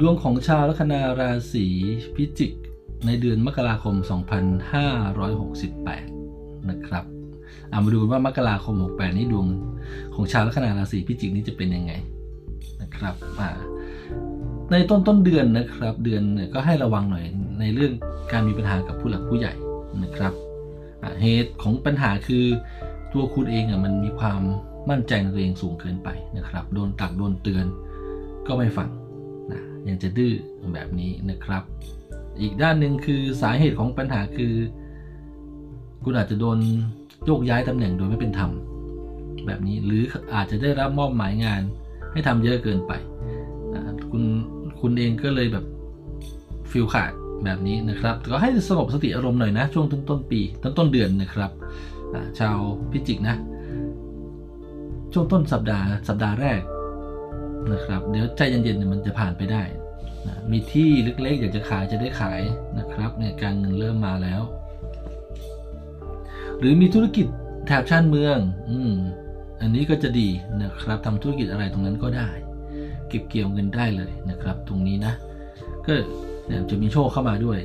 ดวงของชาวลัคนาราศีพิจิก ในเดือนมกราคม 2568 นะครับเอามาดูว่ามกราคม 68 นี้ดวงของชาวลัคนาราศีพิจิกนี้จะเป็นยังไงนะครับอ่าในต้นต้นเดือนนะครับ เดือนก็ให้ระวังหน่อยในเรื่องการมีปัญหากับผู้หลักผู้ใหญ่นะครับเหตุของปัญหาคือตัวคุณเองอะมันมีความมั่นใจในตัวเองสูงเกินไปนะครับ โดนตักโดนเตือนก็ไม่ฟัง นะยังจะดื้อแบบนี้นะครับ อีกด้านหนึ่งคือสาเหตุของปัญหาคือ คุณอาจจะโดนโยกย้ายตำแหน่งโดยไม่เป็นธรรมแบบนี้หรืออาจจะได้รับมอบหมายงานให้ทำเยอะเกินไปอ่าคุณคุณเองก็เลยแบบฟิลขาดแบบนี้นะครับ ก็ให้สงบสติอารมณ์หน่อยนะ ช่วงต้นต้นปีต้นต้นเดือนนะครับชาวพิจิกนะ ช่วงต้นสัปดาห์สัปดาห์แรก นะครับ เดี๋ยวใจเย็นๆเนี่ยมันจะผ่านไปได้นะมีที่เล็กๆ อยากจะขายจะได้ขายนะครับเนี่ยการเงินเริ่มมาแล้ว หรือมีธุรกิจแถบชานเมือง อืมอันนี้ก็จะดีนะครับทำธุรกิจอะไรตรงนั้นก็ได้ เก็บเกี่ยวเงินได้เลยนะครับ ตรงนี้นะ ก็เนี่ยจะมีโชคเข้ามาด้วย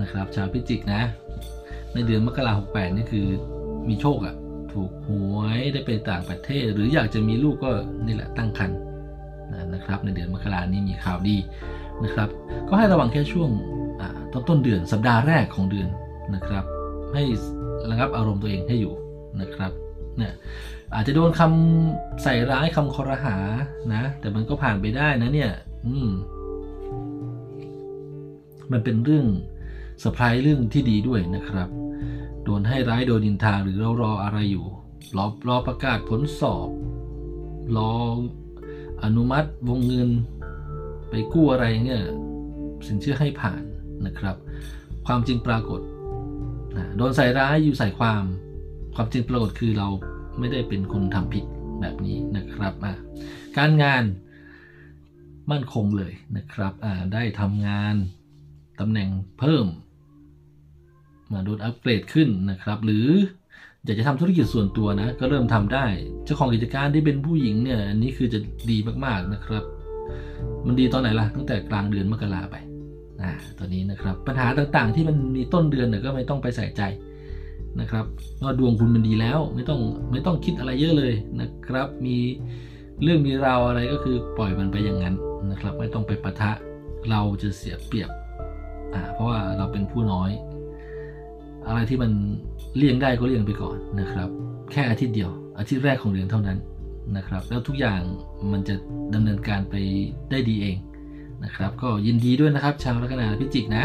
นะครับ ชาวพิจิกนะ ในเดือนมกราคม68นี่คือมีโชคอะถูกหวยได้ไปต่างประเทศ หรืออยากจะมีลูกก็นี่แหละตั้งครรภ์ นะครับ ในเดือนมกรานี้มีข่าวดีนะครับ ก็ให้ระวังแค่ช่วงต้นต้นเดือนสัปดาห์แรกของเดือนนะครับ ให้ระงับอารมณ์ตัวเองให้อยู่นะครับเนี่ยอาจจะโดนคำใส่ร้ายคำคอรหานะ แต่มันก็ผ่านไปได้นะเนี่ย อืม มันเป็นเรื่องเซอร์ไพรส์เรื่องที่ดีด้วยนะครับ โดนให้ร้ายโดนดินทาหรือเรารออะไรอยู่ รอรอประกาศผลสอบ รอ อนุมัติวงเงินไปกู้อะไรเนี่ยสินเชื่อให้ผ่านนะครับ ความจริงปรากฏนะโดนใส่ร้ายอยู่ใส่ความ ความจริงปรากฏคือเราไม่ได้เป็นคนทำผิดแบบนี้นะครับการงานมั่นคงเลยนะครับได้ทำงานตำแหน่งเพิ่ม มาโดนอัปเกรดขึ้นนะครับ หรือ อยากจะทำธุรกิจส่วนตัวนะ ก็เริ่มทำได้ เจ้าของกิจการที่เป็นผู้หญิงเนี่ยอันนี้คือจะดีมากๆนะครับ มันดีตอนไหนล่ะ ตั้งแต่กลางเดือนมกราไปอ่าตอนนี้นะครับ ปัญหาต่างๆที่มันมีต้นเดือนเนี่ยก็ไม่ต้องไปใส่ใจนะครับก็ดวงคุณมันดีแล้วไม่ต้องไม่ต้องคิดอะไรเยอะเลยนะครับ มีเรื่องมีราวอะไรก็คือปล่อยมันไปอย่างนั้นนะครับ ไม่ต้องไปปะทะเราจะเสียเปรียบอ่าเพราะว่าเราเป็นผู้น้อย อะไรที่มันเลี่ยงได้ก็เลี่ยงไปก่อนนะครับ แค่อาทิตย์เดียว อาทิตย์แรกของเดือนเท่านั้นนะครับ แล้วทุกอย่างมันจะดำเนินการไปได้ดีเองนะครับ ก็ยินดีด้วยนะครับ ชาวลัคนาพิจิกนะ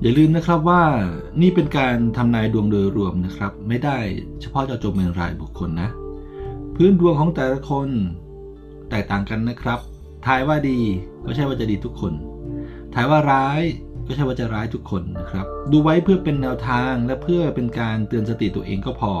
อย่าลืมนะครับว่านี่เป็นการทำนายดวงโดยรวมนะครับ ไม่ได้เฉพาะเจาะจงเป็นรายบุคคลนะ พื้นดวงของแต่ละคนแตกต่างกันนะครับทายว่าดีก็ใช่ว่าจะดีทุกคนทายว่าร้าย ก็ใช่ว่าจะร้ายทุกคนนะครับ ดูไว้เพื่อเป็นแนวทางและเพื่อเป็นการเตือนสติตัวเองก็พอ